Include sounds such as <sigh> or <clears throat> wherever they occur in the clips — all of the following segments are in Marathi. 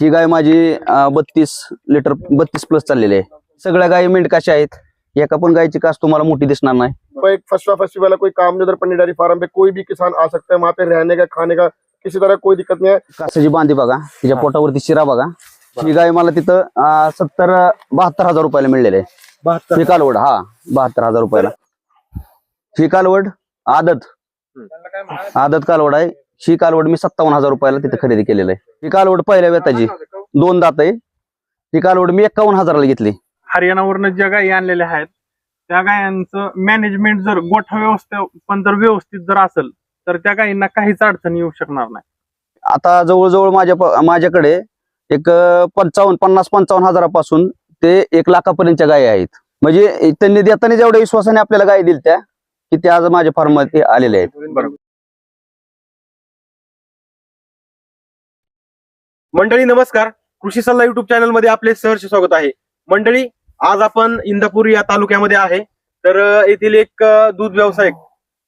ही गाय माझी बत्तीस लिटर बत्तीस प्लस चाललेली आहे. सगळ्या गायी मेंढकाशा आहेत? एका पण गायची कास तुम्हाला मोठी दिसणार नाही. फसवा फसवी वाला कोई काम नहीं उधर पन्नी डेयरी फार्म पे कोई भी किसान आ सकता है वहाँ पे रहने का खाने का किसी तरह कोई दिक्कत नहीं है। कासाची बांधी बघा तिच्या. पोटावरती शिरा बघा. ही गाय मला तिथं अं, सत्तर बहात्तर हजार रुपयाला मिळलेले आहे. ही कालवड हा बहात्तर हजार रुपयाला. ही कालवड आदत. आदत कालवड आहे. ही कालवड मी सत्तावन्न हजार रुपयाला तिथे खरेदी केलेलं आहे. ही कालवड पहिल्या वेताची दोन दात आहे. ही कालवड मी एक्कावन्न हजाराला घेतली. हरियाणावरनं ज्या गायी आणलेल्या आहेत त्या गायांचं मॅनेजमेंट जर गोठा व्यवस्थापन जर व्यवस्थित जर असेल तर त्या गायींना काहीच अडचण येऊ शकणार नाही. आता जवळजवळ माझ्या माझ्याकडे एक पंचावन्न पन्नास पंचावन्न हजारापासून ते एक लाखापर्यंतच्या गायी आहेत. म्हणजे त्यांनी देताना जेवढ्या विश्वासाने आपल्याला गायी दिल्या त्या की त्या आज माझ्या फार्ममध्ये आलेले आहेत. मंडळी नमस्कार. कृषी सल्ला युट्यूब चॅनलमध्ये आपले सहर्ष स्वागत आहे. मंडळी आज आपण इंदापूर या तालुक्यामध्ये आहे. तर येथील एक दूध व्यावसायिक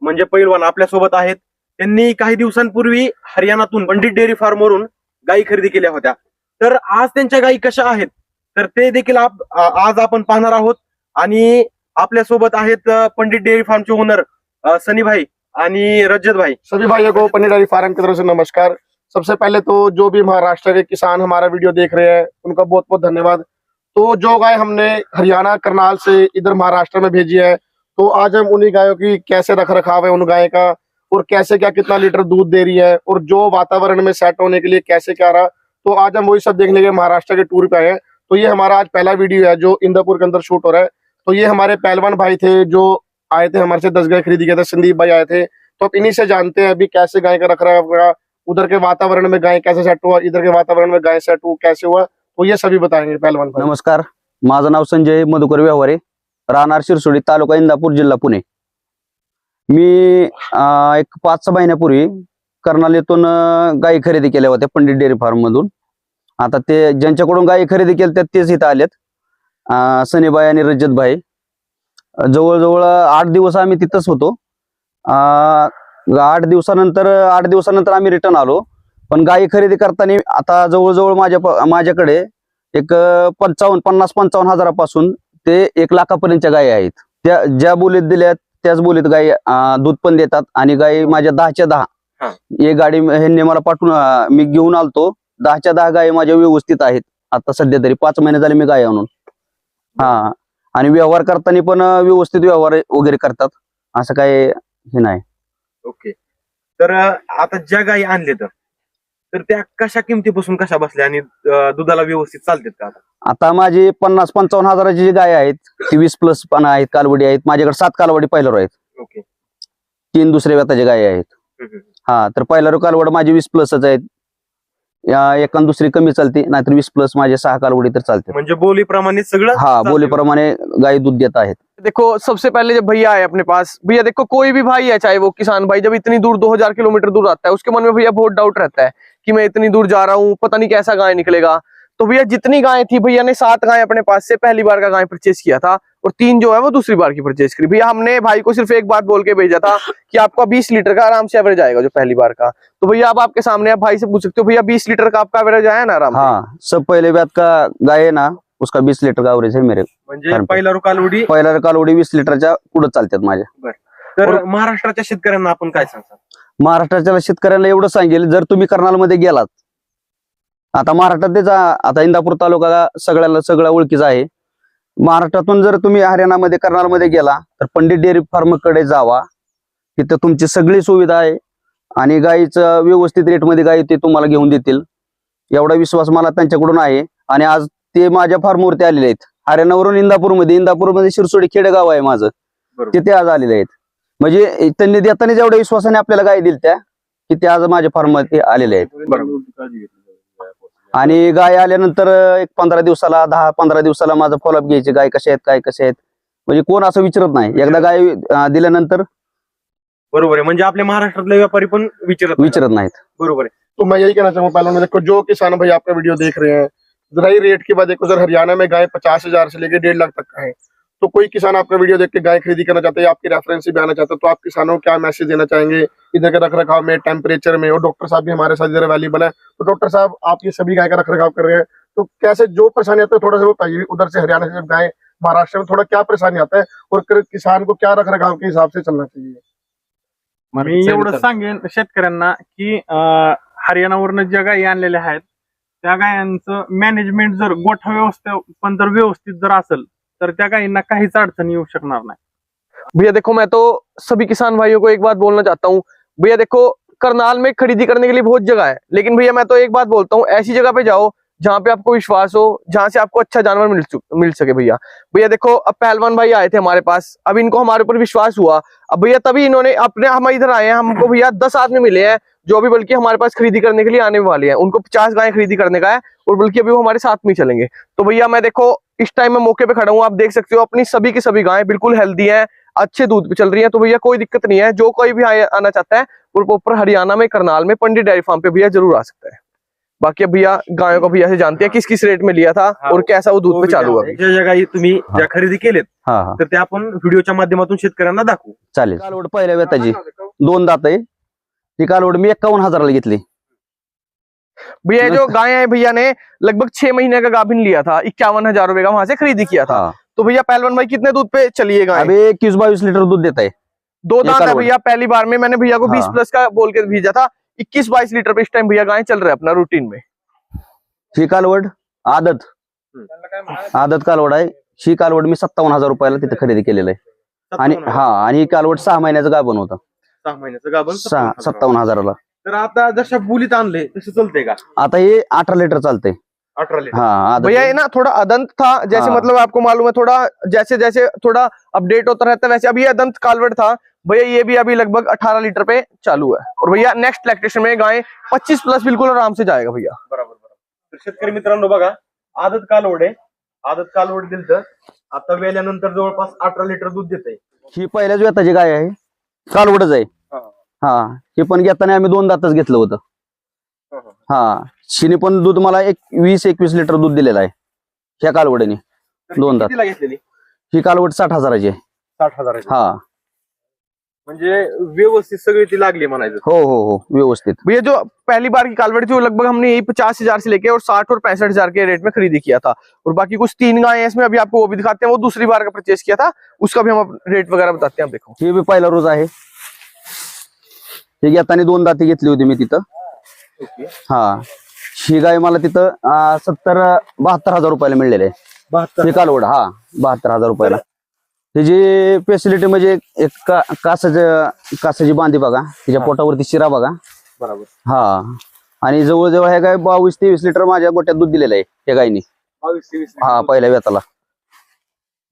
म्हणजे पैलवान आपल्यासोबत आहेत. त्यांनी काही दिवसांपूर्वी हरियाणातून पंडित डेअरी फार्म वरून गायी खरेदी केल्या होत्या. तर आज त्यांच्या गायी कशा आहेत? तर ते देखील आप- आज आपण पाहणार आहोत. आणि आपल्यासोबत आहेत पंडित डेअरी फार्मचे ओनर सनी भाई आणि रजत भाई सभी भाइयों को हो, पन्नी फार्म नमस्कार. सबसे पहले तो जो भी महाराष्ट्र के किसान हमारा वीडियो देख रहे हैं, उनका बहुत बहुत धन्यवाद। तो जो गाय हमने हरियाणा, करनाल से इधर महाराष्ट्र में भेजी है तो आज हम उन्हीं गायों की कैसे रख रखाव है उन गाय का, और कैसे क्या कितना लीटर दूध दे रही है, और जो वातावरण में सेट होने के लिए कैसे क्या रहा तो आज हम वही सब देखने के महाराष्ट्र के टूर पे आए हैं। तो ये हमारा आज पहला वीडियो है जो इंदापुर के अंदर शूट हो रहा है। तो ये हमारे पहलवान भाई थे जो आए थे हमारे से, दस गाय खरीदी गए थे, संदीप भाई आए थे। तो अब इन्हीं से जानते हैं अभी कैसे गाय का रख रहा उधर के वातावरण में गाय कैसे सेट हुआ इधर के वातावरण में गाय सेट हुआ कैसे हुआ तो ये सभी बताएंगे पहलवान नमस्कार माझं नाव संजय मधुकर व्यवहारे राहणार शिरसोडी तालुका इंदापूर जिल्हा पुणे. मी एक पाच सहा महिन्यापूर्वी कर्नालीतून गायी खरेदी केल्या होत्या पंडित डेअरी फार्म मधून. आता ते ज्यांच्याकडून गायी खरेदी केल्या तेच इथं आलेत. सनीबाई आणि रजतभाई. भाई जवळजवळ आठ दिवस आम्ही तिथंच होतो. आठ दिवसानंतर आठ दिवसानंतर आम्ही रिटर्न आलो. पण गायी खरेदी करताना आता जवळजवळ माझ्या माझ्याकडे एक पंचावन्न पन्नास पंचावन्न हजारापासून ते एक लाखापर्यंतच्या गायी आहेत. त्या ज्या बोलीत दिल्यात त्याच बोलीत गायी दूध पण देतात आणि गायी माझ्या दहाच्या. दहा. एक गाडी ह्यांनी मला पाठवून मी घेऊन आलतो. दहाच्या दहा गायी माझ्या व्यवस्थित आहेत. आता सध्या तरी पाच महिने झाले मी गाय आणून. हा. आणि व्यवहार करताना पण व्यवस्थित व्यवहार वगैरे करतात. असं काय हे नाही. ओके तर आता ज्या गायी आणले तर तर त्या कशा किमतीपासून कशा बसल्या आणि अ, दुधाला व्यवस्थित चालतात का आता? आता माझी पन्नास पंचावन्न हजाराची जी गाय आहेत ती वीस प्लस पण आहेत कालवडी आहेत. माझ्याकडे सात कालवडी पहिल्यावर आहेत. ओके तीन दुसऱ्या व्यताच्या गाय आहेत. हम्म, हम्म. हा तर पहिला कालवड माझी वीस प्लसच आहेत. एकान दुसरी कमी चालते नाहीतर वीस प्लस माझे सहा उड़ी तर चलते. म्हणजे बोलीप्रमाणे सगळं हाँ बोली प्रमाण गाय दूध देता है देखो सबसे पहले जब भैया आए अपने पास भैया देखो कोई भी भाई है चाहे वो किसान भाई जब इतनी दूर 2000 किलोमीटर दूर आता है उसके मन में भैया बहुत डाउट रहता है कि मैं इतनी दूर जा रहा हूँ पता नहीं कैसा गाय निकलेगा। तो भैया जितनी गाय थी भैया ने सात गाय अपने पास से पहली बार का गाय परचेज किया था और तीन जो है वो दूसरी बार की परचेज करी। भैया हमने भाई को सिर्फ़ एक बात बोल के भेजा था कि आपका बीस लीटर का आराम से एवरेज आएगा जो पहली बार का। तो भैया अब आपके सामने आप भाई से पूछ सकते हो भैया बीस लीटर का आपका एवरेज आया ना आराम हाँ सब पहले व्यात का गाय है ना उसका बीस लीटर का एवरेज है मेरे म्हणजे बरोबर. पहिला रुकालवडी पहिला कालवडी वीस लिटरच्या पुढे चालतात माझ्या। तर महाराष्ट्राच्या शेतकऱ्यांना आपण काय सांगता? महाराष्ट्राच्या शेतकऱ्यांना एवढं सांगेल जर तुम्ही कर्नालमध्ये गेलात आता महाराष्ट्रात त्याचा आता इंदापूर तालुका सगळ्याला सगळ्या ओळखीचा आहे. महाराष्ट्रातून जर तुम्ही हरियाणामध्ये कर्नालमध्ये गेला तर पंडित डेअरी फार्मकडे जावा. तिथं तुमची सगळी सुविधा आहे. आणि गाईचं व्यवस्थित रेटमध्ये गाई ते तुम्हाला घेऊन देतील. एवढा विश्वास मला त्यांच्याकडून आहे. आणि आज ते माझ्या फार्मवरती आलेले आहेत. हरियाणावरून इंदापूरमध्ये इंदापूरमध्ये शिरसोडी खेडेगाव आहे माझं. तिथे आज आलेले आहेत. म्हणजे त्यांनी देताना जेवढ्या विश्वासाने आपल्याला गाय दिली त्या की ते आज माझ्या फार्ममध्ये आलेले आहेत. आणि गाय आल्यानंतर एक पंधरा दिवसाला दहा पंधरा दिवसाला माझं फॉलोअप घ्यायचे. गाय कशा आहेत काय कशा आहेत? म्हणजे कोण असं विचारत नाही. एकदा गाय अं, दिल्यानंतर बरोबर आहे. म्हणजे आपल्या महाराष्ट्रातले व्यापारी पण विचारत नाही. विचारत नाहीत. बरोबर आहे. तो मैं यही कहना चाहूंगा पहलवान देखो जो किसान भाई आपका वीडियो देख रहे हैं रही रेट की बात देखो सर हरियाणा में गाय पचास हजार से लेकर डेढ़ लाख तक का है। तो कोई किसान आपका वीडियो देख के गाय खरीदी करना चाहते हैं आपकी रेफरेंस भी आना चाहते हैं तो आप किसानों को क्या मैसेज देना चाहेंगे? इधर के रख रखाव में टेम्परेचर में और डॉक्टर साहब भी हमारे साथ इधर अवेलेबल है। तो डॉक्टर साहब आप ये सभी गाय का रख रखाव कर रहे हैं तो कैसे जो परेशानी आता है थोड़ा सा वो बताइए। उधर से हरियाणा से गाय महाराष्ट्र में थोड़ा क्या परेशानी आता है और किसान को क्या रख रखाव के हिसाब से चलना चाहिए? मी एवढं सांगेन शेतकऱ्यांना की हरियाणावरनं ज्या गायी आणलेल्या आहेत त्या गायांचं मॅनेजमेंट जर गोठा व्यवस्था पण जर व्यवस्थित जर असेल तर त्या गायींना काहीच अडचण येऊ शकणार नाही. भैया देखो, मैं तो सभी किसान भाइयों को एक बात बोलना चाहता हूँ। भैया देखो, करनाल में खरीदी करने के लिए बहुत जगह है, लेकिन भैया मैं तो एक बात बोलता हूँ, ऐसी जगह पे जाओ जहाँ पे आपको विश्वास हो, जहाँ से आपको अच्छा जानवर मिल मिल सके भैया। भैया देखो, अब पहलवान भाई आए थे हमारे पास। अब इनको हमारे ऊपर विश्वास हुआ। अब भैया तभी इन्होंने अपने, हम इधर आए हैं, हमको भैया दस आदमी मिले हैं, जो अभी बल्कि हमारे पास खरीदी करने के लिए आने वाले हैं। उनको पचास गायें खरीदी करने का है, और बल्कि अभी वो हमारे साथ में चलेंगे। तो भैया मैं देखो, इस टाइम में मौके पे खड़ा हूँ, आप देख सकते हो, अपनी सभी की सभी गायें बिल्कुल हेल्दी हैं, अच्छे दूध पे चल रही है। तो भैया कोई दिक्कत नहीं है, जो कोई भी आना चाहता है, वो प्रॉपर हरियाणा में, करनाल में, पंडित डेयरी फार्म पे भैया ज़रूर आ सकता है। बाकी अब भैया गायों को भैया से जानते हैं किस किस रेट में लिया था हाँ, और कैसा वो दूध पे चालू हुआ अभी। ज्या ज्या गायी तुम्ही ज्या खरेदी केलेत हा हा। तर त्या आपण व्हिडिओच्या माध्यमातून शेतकऱ्यांना दाखवू. चालेल. कालवड पहिल्या वेताची. दोन दात आहे. ती कालवड मी एक्कावन्न हजाराला घेतली. भैया जो गाय है भैया ने लगभग छह महीने का गाभिन लिया था इक्यावन हज़ार रुपए का वहाँ से खरीदी किया था। तो भैया पहलवान भाई कितने दूध पे चलिए गाय? अभी इक्कीस बावीस लिटर दूध देता है। दो दांत है भैया पहली बार में मैंने भैया को बीस हाँ। प्लस का बोल के भेजा था। इक्कीस बाईस लीटर पे इस टाइम भैया गाय चल रहे हैं अपना रूटीन में। ही कालवड आदत। आदत कालवड आहे. ही कालवड मी सत्तावन्न हजार रुपयाला तिथे खरेदी केलेलं आहे. आणि हा आणि ही कालवड सहा महिन्याचं गाभण होतं. सहा महिन्याचं गाभण सहा सत्तावन्न हजाराला. तर आता जशा बोलीत आणले तसे चलते का? आता हे अठरा लिटर चालतंय. हा भैया ये ना थोड़ा अदंत था जैसे हाँ। मतलब आपको मालूम है थोड़ा जैसे जैसे थोड़ा अपडेट होता रहता है वैसे अभी ये अदंत कालवट था। भैया ये भी अभी लगभग 18 लीटर पे चालू है। और भैया नेक्स्ट लैक्टेशन में गाय 25 प्लस बिल्कुल आराम से जाएगा भैया। बरोबर शेतकरी मित्रांनो बघा आदत कालवड आदत कालवड दिलं तर आता वेल्यानंतर जवळपास अठरा लिटर दूध देते ही पहिल्याच वेताची गाय आहे. कालवडच आहे. हा. हा पण घेताना आम्ही दोन दातच घेतलं होतं. हा शिने पण दूध मला एक वीस एकवीस लिटर दूध दिलेलं आहे. ह्या कालवडीने दोन दात. घेतलेली? ही कालवड साठ हजाराची आहे. साठ हजार हा. म्हणजे व्यवस्थित सगळी ती लागली म्हणायचं. हो हो हो व्यवस्थित. भैया जो पहली बार की कालवट थी वो लगभग हमने यही पचास हज़ार से लेके और साठ और पैंसठ हज़ार के रेट में खरीदी किया था. और बाकी कुछ तीन गाय हैं इसमें अभी आपको वो भी दिखाते हैं वो दूसरी बार का परचेज किया था उसका भी हम रेट वगैरह बताते हैं आप देखो. हे बी पहिला रोज आहे हे घेताना दोन दाती घेतली होती मी तिथं. हा. ही गाय मला तिथं अं, सत्तर बहात्तर हज़ार रुपयाला मिळलेले आहे. बहात्तर हे कालवड हा बहात्तर हज़ार रुपयाला. त्याची फॅसिलिटी म्हणजे एक का कासाचं कासाची बांधी बघा. त्याच्या. पोटावरती शिरा बघा. बरोबर. हा. आणि जवळजवळ हे गाय बावीस तेवीस लिटर माझ्या गोट्यात दूध दिलेलं आहे या गायनी बावीस तेवीस हा पहिल्या वेताला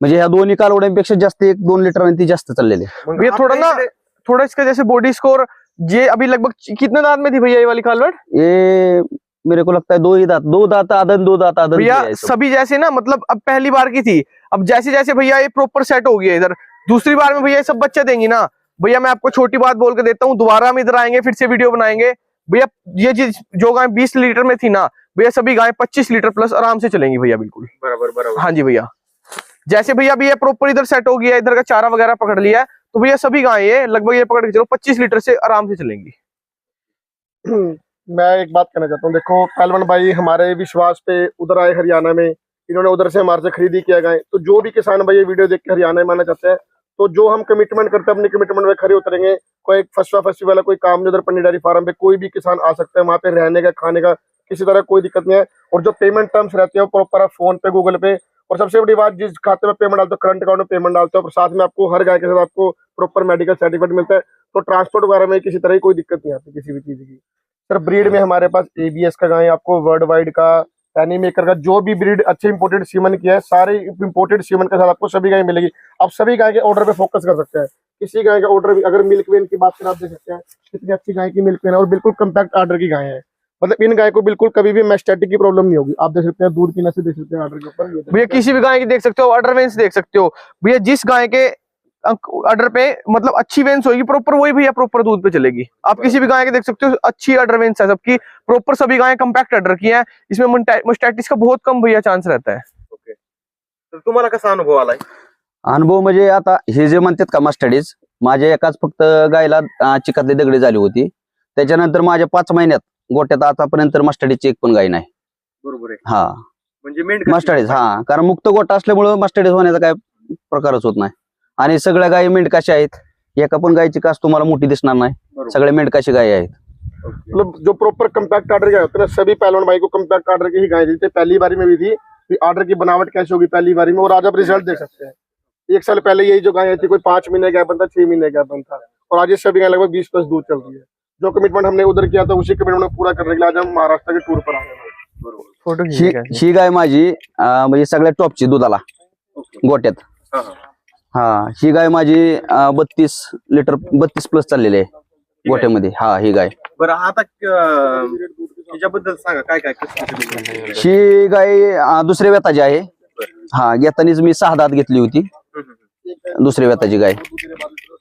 म्हणजे ह्या दोन्ही कालवड्यांपेक्षा जास्त एक दोन लिटर आणि ती जास्त चाललेली आहे. मग थोड़ा ना इकडे- थोड़ा इसका जैसे बॉडी स्कोर ये अभी लगभग कितने दांत में थी भैया ये वाली कालवट ये मेरे को लगता है दो ही दांत दो दांत आदन दो दांत आदन भैया दिया है। सभी जैसे ना मतलब अब पहली बार की थी। अब जैसे जैसे भैया ये प्रॉपर सेट हो गया इधर दूसरी बार में भैया ये सब बच्चे देंगी ना। भैया मैं आपको छोटी बात बोल के देता हूँ दोबारा हम इधर आएँगे फिर से वीडियो बनाएँगे। भैया ये जिस जो गाय बीस लीटर में थी ना भैया सभी गाय पच्चीस लीटर प्लस आराम से चलेंगी भैया बिल्कुल। बरोबर बरोबर। हाँ जी भैया। जैसे भैया अभी ये प्रॉपर इधर सेट हो गया इधर का चारा वगैरह पकड़ लिया है तो भैया सभी गाय ये लगभग ये पकड़ के चलो पच्चीस लीटर से आराम से चलेंगी। <clears throat> मैं एक बात कहना चाहता हूँ देखो पहलवान भाई हमारे विश्वास पे उधर आए हरियाणा में इन्होंने उधर से हमारे से खरीदी किया गए तो जो भी किसान भाई ये वीडियो देख के हरियाणा में आना चाहते हैं तो जो हम कमिटमेंट करते हैं, अपने कमिटमेंट में खड़े उतरेंगे। कोई फसवा फसवी वाला, कोई काम नहीं उधर पन्नी डेयरी फार्म पे, कोई भी किसान आ सकता है वहाँ पे रहने का, खाने का, किसी तरह कोई दिक्कत नहीं है। और जो पेमेंट टर्म्स रहते हैं प्रॉपर आप फ़ोन पे गूगल पे, और सबसे बड़ी बात, जिस खाते में पेमेंट डालते हो करंट अकाउंट में पेमेंट डालते हो, और साथ में आपको हर गाय के साथ आपको प्रॉपर मेडिकल सर्टिफिकेट मिलता है तो ट्रांसपोर्ट वगैरह में किसी तरह की कोई दिक्कत नहीं आती किसी भी चीज़ की। सर ब्रीड में हमारे पास एबीएस का गाय आपको वर्ल्ड वाइड का पैनी मेकर का जो भी ब्रीड अच्छे इंपोर्टेड सीमन की है सारे इंपोर्टेड सीमन के साथ आपको सभी गाय मिलेगी। आप सभी गाय के ऑर्डर पे फोकस कर सकते हैं। किसी गाय का ऑर्डर भी अगर मिल्क वेन की बात करें आप देख सकते हैं कितनी अच्छी गाय की मिल्क वेन है और बिल्कुल कम्पैक्ट आर्डर की गाय है। मतलब इन गाय को बिल्कुल कभी भी मैस्टेटिक की प्रॉब्लम नहीं होगी। आप देख सकते हैं दूध की नशे देख सकते हैं आर्डर के ऊपर। भैया किसी भी गाय की देख सकते हो अडर वेंस देख सकते हो। भैया जिस गाय के अडर पे मतलब अच्छी वेंस होगी प्रॉपर वही भैया प्रॉपर दूध पे चलेगी। आप किसी भी गाय के देख सकते हो अच्छी अडर वेंस है सबकी। प्रॉपर सभी गायें कम्पैक्ट अडर की हैं। इसमें मोस्टैटिस का बहुत कम भैया चांस रहता है। ओके तर तुम्हाला कसा अनुभव आलाय? अनुभव म्हणजे आता हे जे म्हणतात का मस्टडीज माझ्या एकाच फक्त गायला अं, चिकातली दगडी झाली होती. त्याच्यानंतर माझ्या पाच महिन्यात गोट्यात आतापर्यंत मस्टडीची एक पण गाय नाही. बरोबर आहे. हा. म्हणजे मस्टडीज हा. कारण मुक्त गोटा असल्यामुळं मस्टडीज होण्याचा काय प्रकारच होत नाही. आणि सगळ्या गायी मेंढकाशी आहेत. एका पण गायची कास तुम्हाला मोठी दिसणार नाही. बरोबर. सगळ्या मेंढकाशी गायी आहेत. मतलब जो प्रॉपर कम्पैक्ट आर्डर के होते हैं सभी पहलवान भाई को कम्पैक्ट आर्डर की ही गाय दी थी। पहली बारी में भी थी। कि आर्डर की बनावट कैसे होगी पहली बारी में? और आज आप रिज़ल्ट देख सकते हैं। एक साल पहले यही जो गाय थी कोई पाँच महीने का बनता छह महीने का बनता और आज ये सभी गाय लगभग बीस प्लस दूध चल रही है। जो कमिटमेंट हमने उधर किया था उसी कमिटमेंट पूरा करने के लिए आज हम महाराष्ट्र के टूर पर आए हैं। फ़ोटो गाय माझी अं, म्हणजे सगळ्यात टॉपची दुधाला. गोट्यात. हा, हा. गाय माझी बत्तीस लिटर बत्तीस प्लस चाललेली आहे. गोट्यामध्ये हा ही गाय. बरं आता सांगा काय काय कसं कसं? ही गाय अं, दुसऱ्या व्यताची आहे. हा घेतानीच मी सहा दात घेतली होती. हम्म, हम्म, हम्म. दुसऱ्या व्यताची गाय.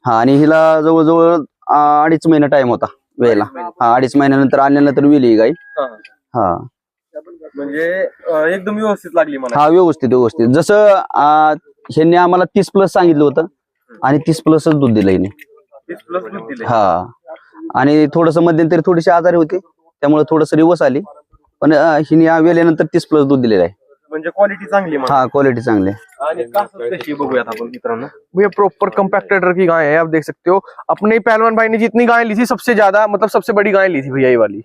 हा आणि हिला जवळजवळ अं, अडीच महिने टाइम होता वेळेला. हा अडीच महिन्यानंतर आणल्यानंतर विली ही गाय. हा, हा. हा. म्हणजे अं, एकदम व्यवस्थित लागली मला. हा व्यवस्थित व्यवस्थित. जसं अं, ह्यांनी आम्हाला तीस प्लस सांगितलं होतं. आणि तीस प्लसच दूध दिलं हिने. हा. आणि थोडस मध्यंतरी थोडीशी आजारी होती. त्यामुळे थोडस रिवर्स आली. पण हिने या वेळेनंतर तीस प्लस दूध दिलेलं आहे. म्हणजे क्वालिटी चांगली हा क्वालिटी चांगली आहे. आणि कास कशी बघूयात आपण मित्रांनो? भैया प्रॉपर कम्पैक्टेटर की गाय है आप देख सकते हो. अपने पहलवान भाई ने जितनी गाय ली थी सबसे ज्यादा मतलब सबसे बड़ी गाय ली थी भैया ये वाली.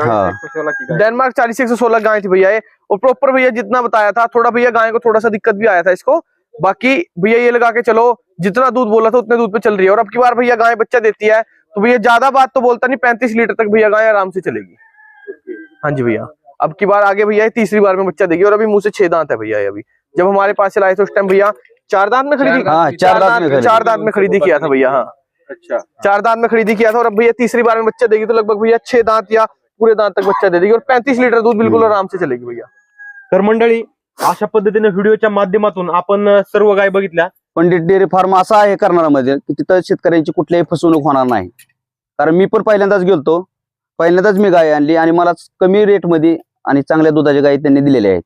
हाँ। डेनमार्क चालीस एक सौ सोलह गाय थी भैया ये। और प्रॉपर भैया जितना बताया था थोड़ा भैया गाय को थोड़ा सा दिक्कत भी आया था इसको। बाकी भैया ये लगा के चलो जितना दूध बोला था उतने दूध पे चल रही है। और अब की बार भैया गाय बच्चा देती है तो भैया ज़्यादा बात तो बोलता नहीं पैंतीस लीटर तक भैया गाय आराम से चलेगी। हाँ जी भैया। अब की बार आगे भैया तीसरी बार में बच्चा देगी और अभी मुँह से छह दांत है भैया अभी। जब हमारे पास से लाए थे उस टाइम भैया चार दांत में खरीदी? हाँ, चार दांत में खरीदी। चार दांत में खरीदी किया था भैया हाँ। अच्छा। चार दांत में खरीदी किया था और अब भैया तीसरी बार में बच्चा देगी तो लगभग भैया छह दांत या पूरे दांत तक बच्चा दे देगी और पैंतीस लीटर दूध बिल्कुल। आराम से चलेगी भैया। तर मंडळी अशा पद्धतीने व्हिडिओच्या माध्यमातून आपण सर्व गाय बघितल्या. पंडित डेअरी फार्म असा आहे करणारामध्ये की तिथं शेतकऱ्यांची कुठल्याही फसवणूक होणार नाही. कारण मी पण पहिल्यांदाच गेलतो. पहिल्यांदाच मी गाय आणली आणि मला कमी रेटमध्ये आणि चांगल्या दुधाच्या गायी त्यांनी दिलेल्या आहेत.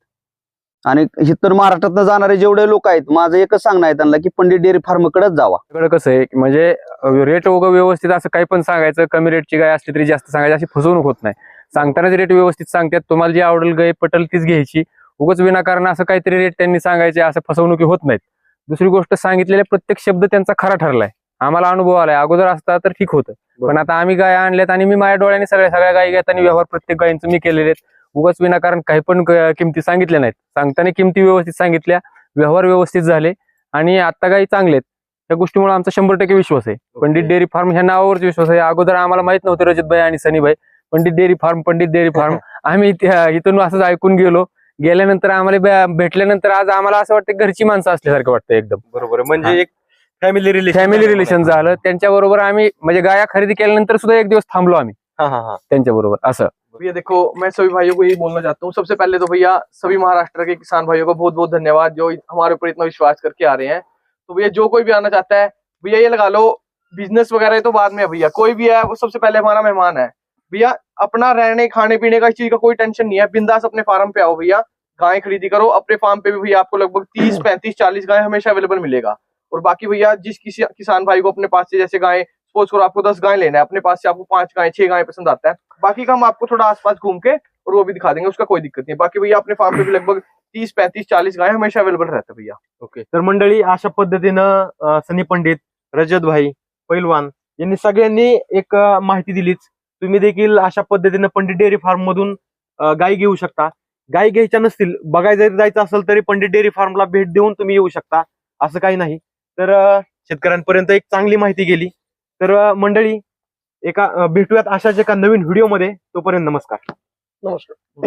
आणि इतर महाराष्ट्रात जाणारे जेवढे लोक आहेत माझं एकच सांगणं आहे त्यांना की पंडित डेअरी फार्मकडेच जावा. सगळं कसं आहे की म्हणजे रेट वगैरे व्यवस्थित असं काही पण सांगायचं कमी रेटची गाय असली तरी जास्त सांगायची अशी फसवणूक होत नाही. सांगतानाच रेट व्यवस्थित सांगतात तुम्हाला जी आवडेल गाय पटेल तीच घ्यायची. उगाच विनाकारण असं काहीतरी रेट त्यांनी सांगायचे असं फसवणुकी होत नाहीत. दुसरी गोष्ट सांगितलेला प्रत्येक शब्द त्यांचा खरा ठरलाय. आम्हाला अनुभव आलाय. अगोदर असता तर ठीक होतं. पण आता आम्ही गाय आणल्यात आणि मी माझ्या डोळ्याने सगळ्या सगळ्या गायी घेत आणि व्यवहार प्रत्येक गायींचं मी केलेले आहेत. उगाच विनाकारण काही पण किमती सांगितल्या नाहीत. सांगताना किमती व्यवस्थित सांगितल्या व्यवहार व्यवस्थित झाले आणि आता गायी चांगले आहेत. त्या गोष्टीमुळे आमचा शंभर टक्के विश्वास आहे. पंडित डेअरी फार्म ह्या नावावरच विश्वास आहे. अगोदर आम्हाला माहीत नव्हते रजतभाई आणि सनीभाई Pandit dairy farm Pandit dairy farm. <laughs> आम्ही इथून असंच ऐकून गेलो. गेल्यानंतर आम्हाला भेटल्यानंतर आज आम्हाला असं वाटतं घरची माणसं असल्यासारखं वाटतं एकदम. बरोबर. म्हणजे एक फॅमिली रिलेशन फॅमिली रिलेशन झालं. त्यांच्या बरोबर आम्ही म्हणजे गाया खरेदी केल्यानंतर सुद्धा एक दिवस थांबलो आम्ही. हा हा हा. त्यांच्या बरोबर असं. भैया देखो, मैं सभी भाइयों को यही बोलना चाहता हूँ। सबसे पहले तो भैया, सभी महाराष्ट्र के किसान भाइयों को बहुत बहुत धन्यवाद, जो हमारे ऊपर इतना विश्वास करके आ रहे हैं। तो भैया, जो कोई भी आना चाहता है, भैया ये लगा लो बिज़नेस वगैरह तो बाद में है भैया। कोई भी है, वो सबसे पहले हमारा मेहमान है। भैया, अपना रहने खाने पीने का इस चीज़ का कोई टेंशन नहीं है। बिंदास अपने फार्म पे आओ भैया। गाय खरीदी करो, अपने फार्म पे भी भैया आपको लगभग तीस, पैंतीस, चालीस गाय हमेशा अवेलेबल मिलेगा। और बाकी भैया, जिस किसी, किसान भाई को अपने पास से, जैसे गाय सपोज़ करो आपको दस गाय लेना है, अपने पास से आपको पाँच गाय, छह गाय पसंद आता है बाकी का हम आपको थोड़ा आसपास घूम के और वो भी दिखा देंगे उसका कोई दिक्कत नहीं है। बाकी भैया अपने फार्म पे भी लगभग तीस पैंतीस चालीस गाय हमेशा अवेलेबल राहतात भैया। ओके तर मंडळी अशा पद्धतीनं अं, सनी पंडित रजत भाई पैलवान यांनी सगळ्यांनी एक अं, माहिती दिलीच. तुम्ही देखील अशा पद्धतीनं पंडित डेअरी फार्म मधून अं, घेऊ शकता. गाई घ्यायच्या नसतील बघायला जरी जायचं असेल तरी पंडित डेअरी फार्मला भेट देऊन तुम्ही येऊ शकता असं काही नाही. तर अं, शेतकऱ्यांपर्यंत एक चांगली माहिती गेली. तर अं, मंडळी एका भेटूयात अशाच एका नवीन व्हिडिओमध्ये. तोपर्यंत नमस्कार. नमस्कार.